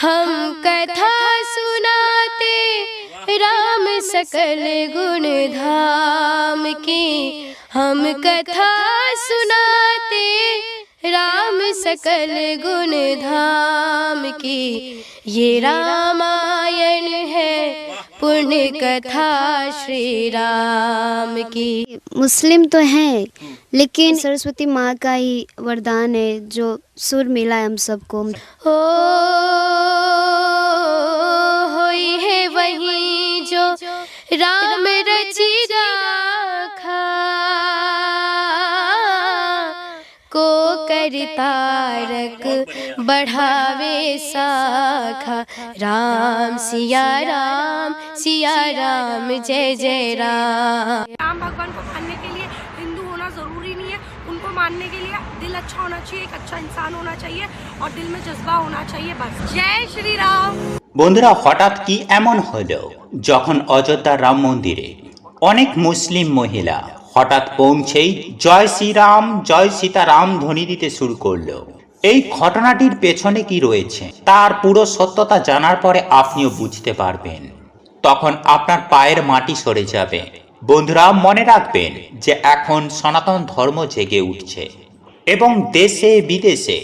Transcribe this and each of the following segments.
हम कथा सुनाते राम सकल गुण धाम की। हम कथा सुनाते राम सकल गुण धाम की। ये रामायण है पुण्य कथा श्री राम की। मुस्लिम तो हैं लेकिन सरस्वती माँ का ही वरदान है जो सुर मिला है हम सबको। हो होई है वही करतारक बढ़ावे साखा राम सिया राम सिया राम जय जय राम राम भगवान को मानने के लिए हिंदू होना ज़रूरी नहीं है उनको मानने के लिए दिल अच्छा होना चाहिए एक अच्छा इंसान होना चाहिए और दिल में जज्बा होना चाहिए बस जय श्री राम বন্ধুরা হঠাৎ কি এমন হলো যখন অযোধ্যার রাম মন্দিরে অনেক মুসলিম মহিলা হঠাৎ পৌঁছেই জয় শ্রীরাম, জয় সীতারাম ধ্বনি দিতে শুরু করল। এই ঘটনাটির পেছনে কি রয়েছে, তার পুরো সত্যতা জানার পরে আপনিও বুঝতে পারবেন। তখন আপনার পায়ের মাটি সরে যাবে। বন্ধুরা, মনে রাখবেন যে এখন সনাতন ধর্ম জেগে উঠছে এবং দেশে বিদেশে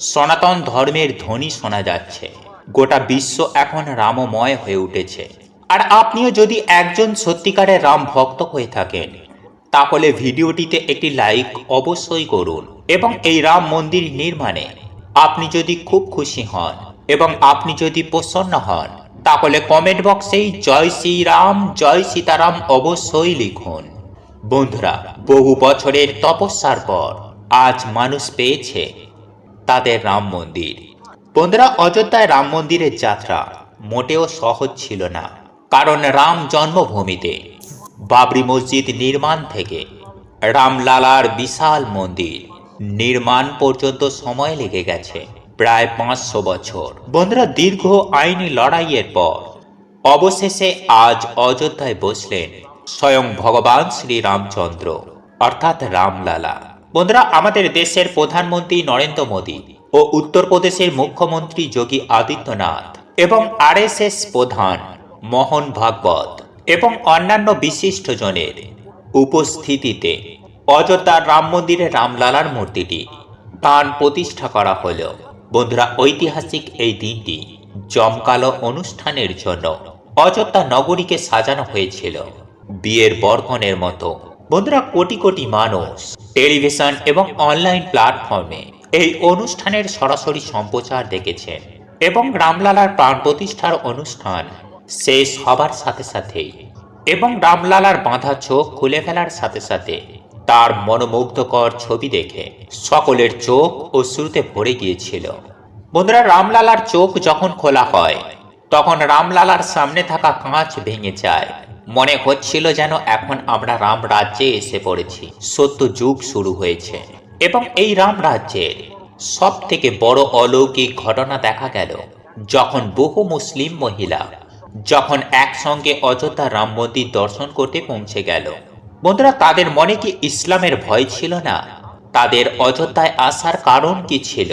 সনাতন ধর্মের ধ্বনি শোনা যাচ্ছে। গোটা বিশ্ব এখন রামময় হয়ে উঠেছে। আর আপনিও যদি একজন সত্যিকারের রাম ভক্ত হয়ে থাকেন তাহলে ভিডিওটিতে একটি লাইক অবশ্যই করুন এবং এই রাম মন্দির নির্মাণে আপনি যদি খুব খুশি হন এবং আপনি যদি প্রসন্ন হন, তাহলে কমেন্ট বক্সেই জয় শ্রীরাম, জয় সীতারাম অবশ্যই লিখুন। বন্ধুরা, বহু বছরের তপস্যার পর আজ মানুষ পেয়েছে তাদের রাম মন্দির। বন্ধুরা, অযোধ্যায় রাম মন্দিরের যাত্রা মোটেও সহজ ছিল না, কারণ রাম জন্মভূমিতে বাবরি মসজিদ নির্মাণ থেকে রামলালার বিশাল মন্দির নির্মাণ পর্যন্ত সময় লেগে গেছে প্রায় পাঁচশো বছর। বন্ধুরা, দীর্ঘ আইনি লড়াইয়ের পর অবশেষে আজ অযোধ্যায় বসলেন স্বয়ং ভগবান শ্রী রামচন্দ্র অর্থাৎ রামলালা। বন্ধুরা, আমাদের দেশের প্রধানমন্ত্রী নরেন্দ্র মোদী ও উত্তরপ্রদেশের মুখ্যমন্ত্রী যোগী আদিত্যনাথ এবং আরএসএস প্রধান মোহন ভাগবত এবং অন্যান্য বিশিষ্টজনের উপস্থিতিতে অযোধ্যার রাম মন্দিরে রামলালার মূর্তিটি প্রাণ প্রতিষ্ঠা করা হল। বন্ধুরা, ঐতিহাসিক এই দিনটি জমকালো অনুষ্ঠানের জন্য অযোধ্যা নগরীকে সাজানো হয়েছিল বিয়ের বর্গনের মতো। বন্ধুরা, কোটি কোটি মানুষ টেলিভিশন এবং অনলাইন প্ল্যাটফর্মে এই অনুষ্ঠানের সরাসরি সম্প্রচার দেখেছেন এবং রামলালার প্রাণ প্রতিষ্ঠার অনুষ্ঠান শেষ হবার সাথে সাথেই এবং রামলালার বাঁধা চোখ খুলে ফেলার সাথে সাথে তার মনোমুগ্ধকর ছবি দেখে সকলের চোখ ও শ্রুতে ভরে গিয়েছিল। বন্ধুরা, রামলালার চোখ যখন খোলা হয়, তখন রামলালার সামনে থাকা কাঁচ ভেঙে যায়। মনে হচ্ছিল যেন এখন আমরা রাম রাজ্যে এসে পড়েছি। সত্য যুগ শুরু হয়েছে। এবং এই রাম রাজ্যের সব থেকে বড় অলৌকিক ঘটনা দেখা গেল যখন বহু মুসলিম মহিলা যখন একসঙ্গে অযোধ্যা রাম মন্দির দর্শন করতে পৌঁছে গেল। বন্ধুরা, তাদের মনে কি ইসলামের ভয় ছিল না? তাদের অযোধ্যায় আসার কারণ কি ছিল?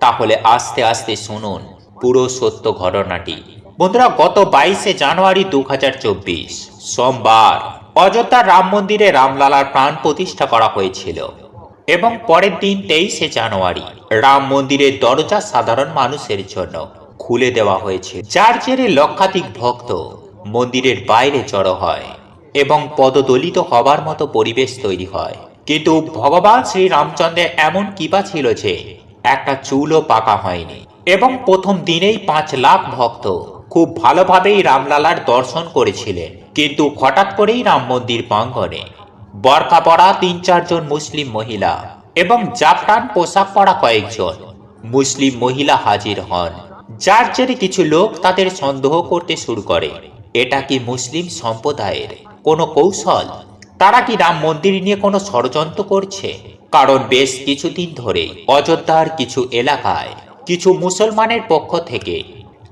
তাহলে আস্তে আস্তে শুনুন পুরো সত্য ঘটনাটি। বন্ধুরা, গত বাইশে জানুয়ারি দু হাজার চব্বিশ সোমবার অযোধ্যা রাম মন্দিরে রামলালার প্রাণ প্রতিষ্ঠা করা হয়েছিল এবং পরের দিন তেইশে জানুয়ারি রাম মন্দিরের দরজা সাধারণ মানুষের জন্য খুলে দেওয়া হয়েছে। যার জেরে লক্ষাধিক ভক্ত মন্দিরের বাইরে জড়ো হয় এবং পদদলিত হবার মতো পরিবেশ তৈরি হয়। কিন্তু ভগবান শ্রী রামচন্দ্রের এমন কৃপা ছিল যে, একটা চুলও পাকা হয়নি। এবং প্রথম দিনেই পাঁচ লাখ ভক্ত খুব ভালোভাবেই রামলালার দর্শন করেছিলেন। কিন্তু হঠাৎ করেই রাম মন্দির প্রাঙ্গণে বরকা পরা তিন চারজন মুসলিম মহিলা এবং জাফরান পোশাক পরা কয়েকজন মুসলিম মহিলা হাজির হন। যার জেরে কিছু লোক তাদের সন্দেহ করতে শুরু করে। এটা কি মুসলিম সম্প্রদায়ের কোনো কৌশল? তারা কি রাম মন্দির নিয়ে কোনো ষড়যন্ত্র করছে? কারণ বেশ কিছুদিন ধরে অযোধ্যার কিছু এলাকায় কিছু মুসলমানের পক্ষ থেকে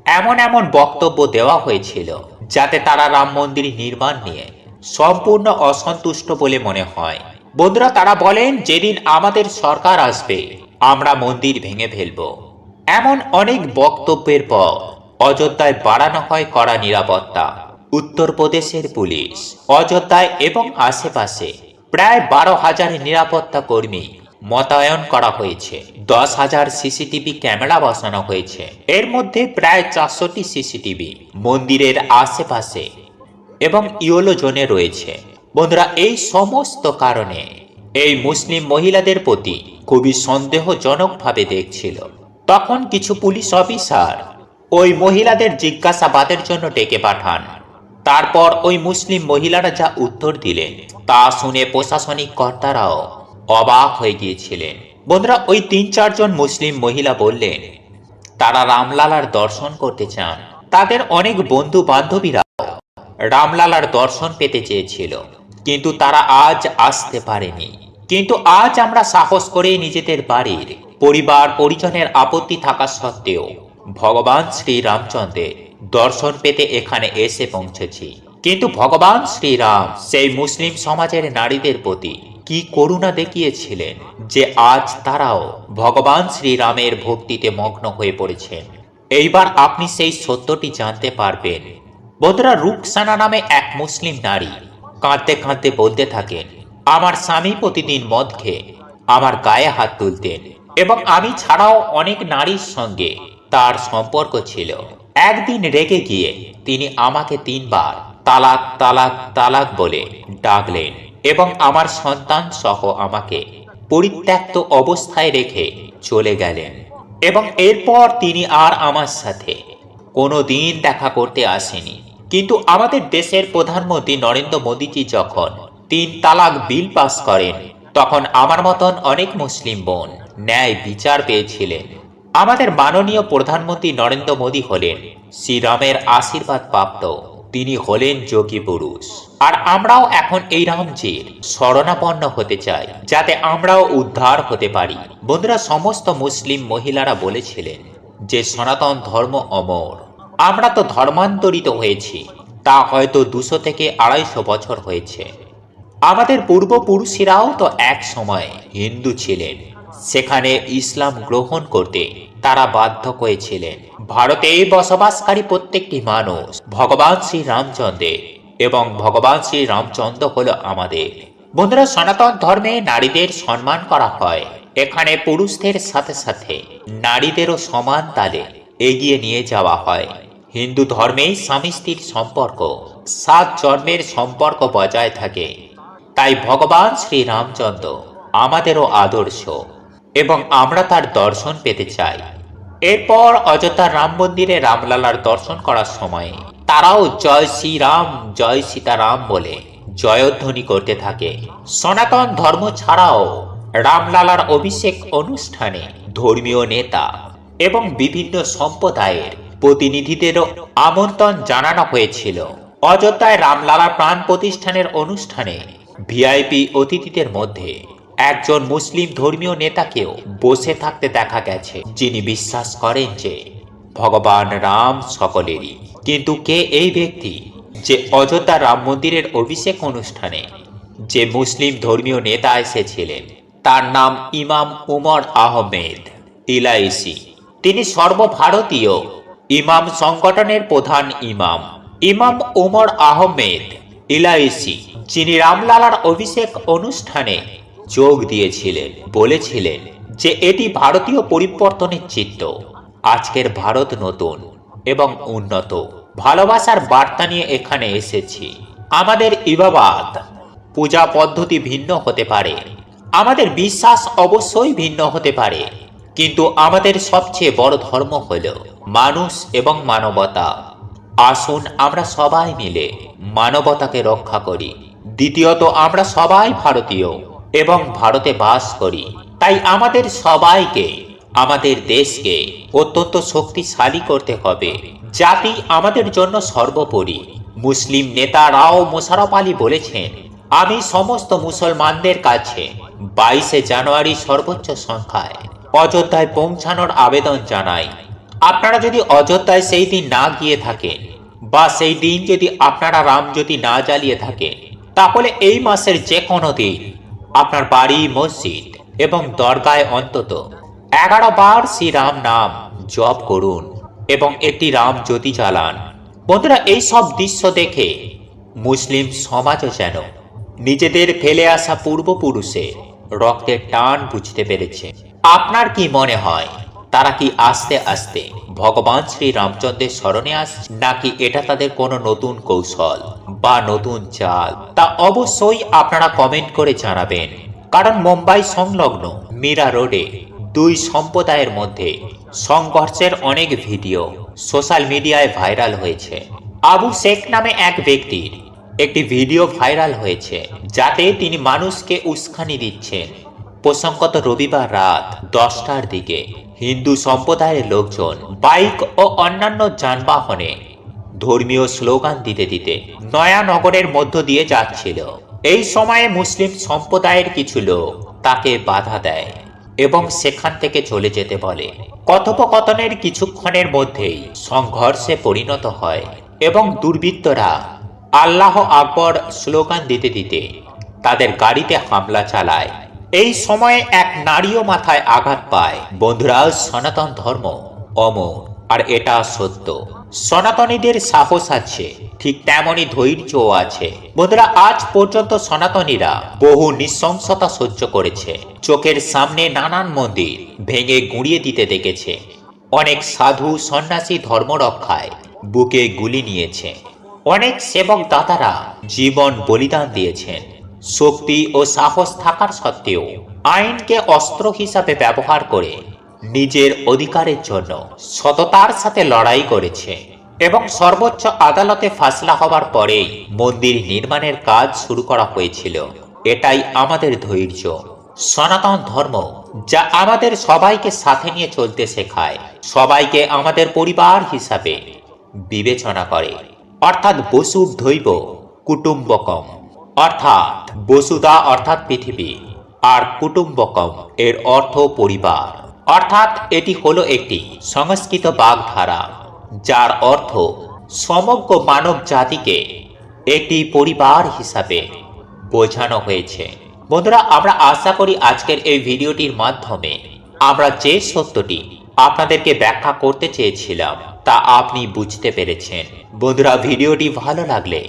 এমন এমন বক্তব্য দেওয়া হয়েছিল, যাতে তারা রাম মন্দির নির্মাণ নিয়ে সম্পূর্ণ অসন্তুষ্ট বলে মনে হয়। বন্ধুরা, তারা বলেন, যেদিন আমাদের সরকার আসবে, আমরা মন্দির ভেঙে ফেলব। এমন অনেক বক্তব্যের পর অযোধ্যায় বাড়ানো হয় কড়া নিরাপত্তা। উত্তরপ্রদেশের পুলিশ, অযোধ্যায় এবং আশেপাশে প্রায় বারো হাজার নিরাপত্তা কর্মী মোতায়েন করা হয়েছে। দশ হাজার সিসিটিভি ক্যামেরা বসানো হয়েছে। এর মধ্যে প্রায় চারশোটি সিসিটিভি মন্দিরের আশেপাশে এবং ইয়োলো জোনে রয়েছে। বন্ধুরা, এই সমস্ত কারণে এই মুসলিম মহিলাদের প্রতি খুবই সন্দেহজনকভাবে দেখছিল। তখন কিছু পুলিশ অফিসার ওই মহিলাদের জিজ্ঞাসাবাদের জন্য ডেকে পাঠান। তারপর ওই মুসলিম মহিলারা যা উত্তর দিলেন, তা শুনে প্রশাসনিক কর্তারাও অবাক হয়ে গিয়েছিলেন। বন্ধুরা, ওই তিন চারজন মুসলিম মহিলা বললেন, তারা রামলালার দর্শন করতে চান। তাদের অনেক বন্ধু বান্ধবীরা রামলালার দর্শন পেতে চেয়েছিল, কিন্তু তারা আজ আসতে পারেনি। কিন্তু আজ আমরা সাহস করে নিজেদের বাড়ির পরিবার পরিজনের আপত্তি থাকা সত্ত্বেও ভগবান শ্রী রামচন্দ্রের দর্শন পেতে এখানে এসে পৌঁছেছি। কিন্তু ভগবান শ্রীরাম সেই মুসলিম সমাজের নারীদের প্রতি কি করুণা দেখিয়েছিলেন যে আজ তারাও ভগবান শ্রীরামের ভক্তিতে মগ্ন হয়ে পড়েছেন? এইবার আপনি সেই সত্যটি জানতে পারবেন। বন্ধুরা রুকসানা নামে এক মুসলিম নারী কাঁদতে কাঁদতে বলতে থাকেন, আমার স্বামী প্রতিদিন মদ খেয়ে আমার গায়ে হাত তুলতেন। এবং আমি ছাড়াও অনেক নারীর সঙ্গে তার সম্পর্ক ছিল। একদিন রেগে গিয়ে তিনি আমাকে তিনবার তালাক তালাক তালাক বলে ডাকলেন এবং আমার সন্তান সহ আমাকে পরিত্যক্ত অবস্থায় রেখে চলে গেলেন এবং এরপর তিনি আর আমার সাথে কোনো দিন দেখা করতে আসেনি। কিন্তু আমাদের দেশের প্রধানমন্ত্রী নরেন্দ্র মোদীজি যখন তিন তালাক বিল পাস করেন, তখন আমার মতন অনেক মুসলিম বোন ন্যায় বিচার পেয়েছিলেন। আমাদের মাননীয় প্রধানমন্ত্রী নরেন্দ্র মোদী হলেন শ্রীরামের আশীর্বাদ প্রাপ্ত। তিনি হলেন যোগী পুরুষ। আর আমরাও এখন এই রামজির শরণাপন্ন হতে চাই, যাতে আমরাও উদ্ধার হতে পারি। বন্ধুরা, সমস্ত মুসলিম মহিলারা বলেছিলেন যে, সনাতন ধর্ম অমর। আমরা তো ধর্মান্তরিত হয়েছি, তা হয়তো দুশো থেকে আড়াইশো বছর হয়েছে। আমাদের পূর্বপুরুষেরাও তো এক সময় হিন্দু ছিলেন। সেখানে ইসলাম গ্রহণ করতে তারা বাধ্য হয়েছিলেন। ভারতে বসবাসকারী প্রত্যেকটি মানুষ ভগবান শ্রী রামচন্দ্রের এবং ভগবান শ্রী রামচন্দ্র হলো আমাদের। বন্ধুরা, সনাতন ধর্মে নারীদের সম্মান করা হয়। এখানে পুরুষদের সাথে সাথে নারীদেরও সমান তালে এগিয়ে নিয়ে যাওয়া হয়। হিন্দু ধর্মে স্বামী স্ত্রীর সম্পর্ক, সাত জন্মের সম্পর্ক বজায় থাকে। তাই ভগবান শ্রী রামচন্দ্র আমাদেরও আদর্শ। এবং আমরা তার দর্শন পেতে চাই। এরপর অযোধ্যার রাম মন্দিরে রামলালার দর্শন করার সময় তারাও জয় শ্রীরাম, জয় সীতারাম বলে জয়ধ্বনি করতে থাকে। সনাতন ধর্ম ছাড়াও রামলালার অভিষেক অনুষ্ঠানে ধর্মীয় নেতা এবং বিভিন্ন সম্প্রদায়ের প্রতিনিধিদেরও আমন্ত্রণ জানানো হয়েছিল। অযোধ্যায় রামলালা প্রাণ প্রতিষ্ঠানের অনুষ্ঠানে ভিআইপি অতিথিদের মধ্যে একজন মুসলিম ধর্মীয় নেতাকেও বসে থাকতে দেখা গেছে, যিনি বিশ্বাস করেন যে ভগবান রাম সকলেরই। কিন্তু কে এই ব্যক্তি যে অযোধ্যা রাম মন্দিরের অভিষেক অনুষ্ঠানে যে মুসলিম ধর্মীয় নেতা এসেছিলেন? তার নাম ইমাম উমর আহমেদ ইলাইসি। তিনি সর্বভারতীয় ইমাম সংগঠনের প্রধান ইমাম। ইমাম উমর আহমেদ ইলাইসি, যিনি রামলালার অভিষেক অনুষ্ঠানে যোগ দিয়েছিলেন, বলেছিলেন যে এটি ভারতীয় পরিবর্তনের চিত্র। আজকের ভারত নতুন এবং উন্নত। ভালোবাসার বার্তা নিয়ে এখানে এসেছি। আমাদের ইবাবাদ পূজা পদ্ধতি ভিন্ন হতে পারে। আমাদের বিশ্বাস অবশ্যই ভিন্ন হতে পারে। কিন্তু আমাদের সবচেয়ে বড় ধর্ম হল মানুষ এবং মানবতা। আসুন আমরা সবাই মিলে মানবতাকে রক্ষা করি। দ্বিতীয়ত, আমরা সবাই ভারতীয়। এবং ভারতে বাস করি। তাই আমাদের সবাইকে, আমাদের দেশকে অত্যন্ত শক্তিশালী করতে হবে। জাতি আমাদের জন্য সর্বোপরি। মুসলিম নেতা রাও মোশারফ আলী বলেছেন, আমি সমস্ত মুসলমানদের কাছে বাইশে জানুয়ারি সর্বোচ্চ সংখ্যায় অযোধ্যায় পৌঁছানোর আবেদন জানাই। আপনারা যদি অযোধ্যায় সেই দিন না গিয়ে থাকেন বা সেই দিন যদি আপনারা রাম যদি না জ্বালিয়ে থাকেন, তাহলে এই মাসের যে কোনো দিন আপনার বাড়ি, মসজিদ এবং দরগায় অন্তত এগারো বার শ্রীরাম নাম জপ করুন এবং একটি রাম জ্যোতি চালান বন্ধুরা সব দৃশ্য দেখে মুসলিম সমাজও যেন নিজেদের ফেলে আসা পূর্বপুরুষে রক্তের টান বুঝতে পেরেছে। আপনার কি মনে হয়? তারা কি আস্তে আস্তে ভগবান শ্রী রামচন্দ্রের স্মরণে আসছে? নাকি এটা তাদের কোনো নতুন কৌশল বা নতুন চাল? তা অবশ্যই আপনারা কমেন্ট করে জানাবেন। কারণ মুম্বাই সংলগ্ন মীরা রোডে দুই সম্প্রদায়ের মধ্যে সংঘর্ষের অনেক ভিডিও সোশ্যাল মিডিয়ায় ভাইরাল হয়েছে। আবু শেখ নামে এক ব্যক্তির একটি ভিডিও ভাইরাল হয়েছে, যাতে তিনি মানুষকে উস্কানি দিচ্ছেন। প্রসঙ্গত রবিবার রাত দশটার দিকে হিন্দু সম্প্রদায়ের লোকজন, বাইক ও অন্যান্য যানবাহনে ধর্মীয় স্লোগান দিতে দিতে নয়ানগরের মধ্য দিয়ে যাচ্ছিল। এই সময়ে মুসলিম সম্প্রদায়ের কিছু লোক তাকে বাধা দেয় এবং সেখান থেকে চলে যেতে বলে। কথোপকথনের কিছুক্ষণের মধ্যেই সংঘর্ষে পরিণত হয় এবং দুর্বৃত্তরা আল্লাহ আকবর স্লোগান দিতে দিতে তাদের গাড়িতে হামলা চালায়। এই সময়ে এক নারীও মাথায় আঘাত পায়। বন্ধুরা, সনাতন ধর্ম, অমর, আর এটা সত্য। সনাতনীদের সাহস আছে, ঠিক তেমনই ধৈর্যও আছে। বন্ধুরা, আজ পর্যন্ত সনাতনীরা বহু নৃশংসতা সহ্য করেছে। চোখের সামনে নানান মন্দির ভেঙে গুঁড়িয়ে দিতে দেখেছে। অনেক সাধু সন্ন্যাসী ধর্ম রক্ষায় বুকে গুলি নিয়েছে। অনেক সেবক দাতারা জীবন বলিদান দিয়েছেন। শক্তি ও সাহস থাকার সত্ত্বেও আইনকে অস্ত্র হিসাবে ব্যবহার করে নিজের অধিকারের জন্য সততার সাথে লড়াই করেছে এবং সর্বোচ্চ আদালতে ফাসলা হবার পরেই মন্দির নির্মাণের কাজ শুরু করা হয়েছিল। এটাই আমাদের ধৈর্য। সনাতন ধর্ম যা আমাদের সবাইকে সাথে নিয়ে চলতে শেখায়, সবাইকে আমাদের পরিবার হিসাবে বিবেচনা করে। অর্থাৎ বসু ধৈব কুটুম্বকম। অর্থাৎ বসুদা অর্থাৎ পৃথিবী আর কুটুম্বকম এর অর্থ পরিবার। অর্থাৎ এটি হলো একটি সংস্কৃত বাগধারা, যার অর্থ সমগ্র মানব জাতিকে একটি পরিবার হিসাবে বোঝানো হয়েছে। বন্ধুরা, আমরা আশা করি আজকের এই ভিডিওটির মাধ্যমে আমরা যে সত্যটি আপনাদেরকে ব্যাখ্যা করতে চেয়েছিলাম তা আপনি বুঝতে পেরেছেন। বন্ধুরা, ভিডিওটি ভালো লাগলে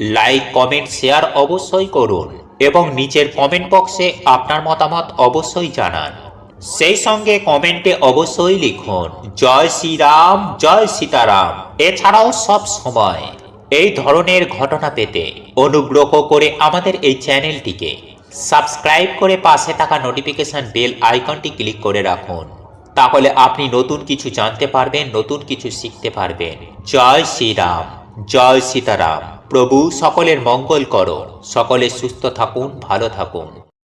লাইক কমেন্ট শেয়ার অবশ্যই করুন এবং নিচের কমেন্ট বক্সে আপনার মতামত অবশ্যই জানান। সেই সঙ্গে কমেন্টে অবশ্যই লিখুন, জয় শ্রীরাম, জয় সীতারাম। এছাড়াও সব সময় এই ধরনের ঘটনা পেতে অনুগ্রহ করে আমাদের এই চ্যানেলটিকে সাবস্ক্রাইব করে পাশে থাকা নোটিফিকেশন বেল আইকনটি ক্লিক করে রাখুন। তাহলে আপনি নতুন কিছু জানতে পারবেন, নতুন কিছু শিখতে পারবেন। জয় শ্রীরাম, জয় সীতারাম। প্রভু সকলের মঙ্গল করো। সকলে সুস্থ থাকুন ভালো থাকুন।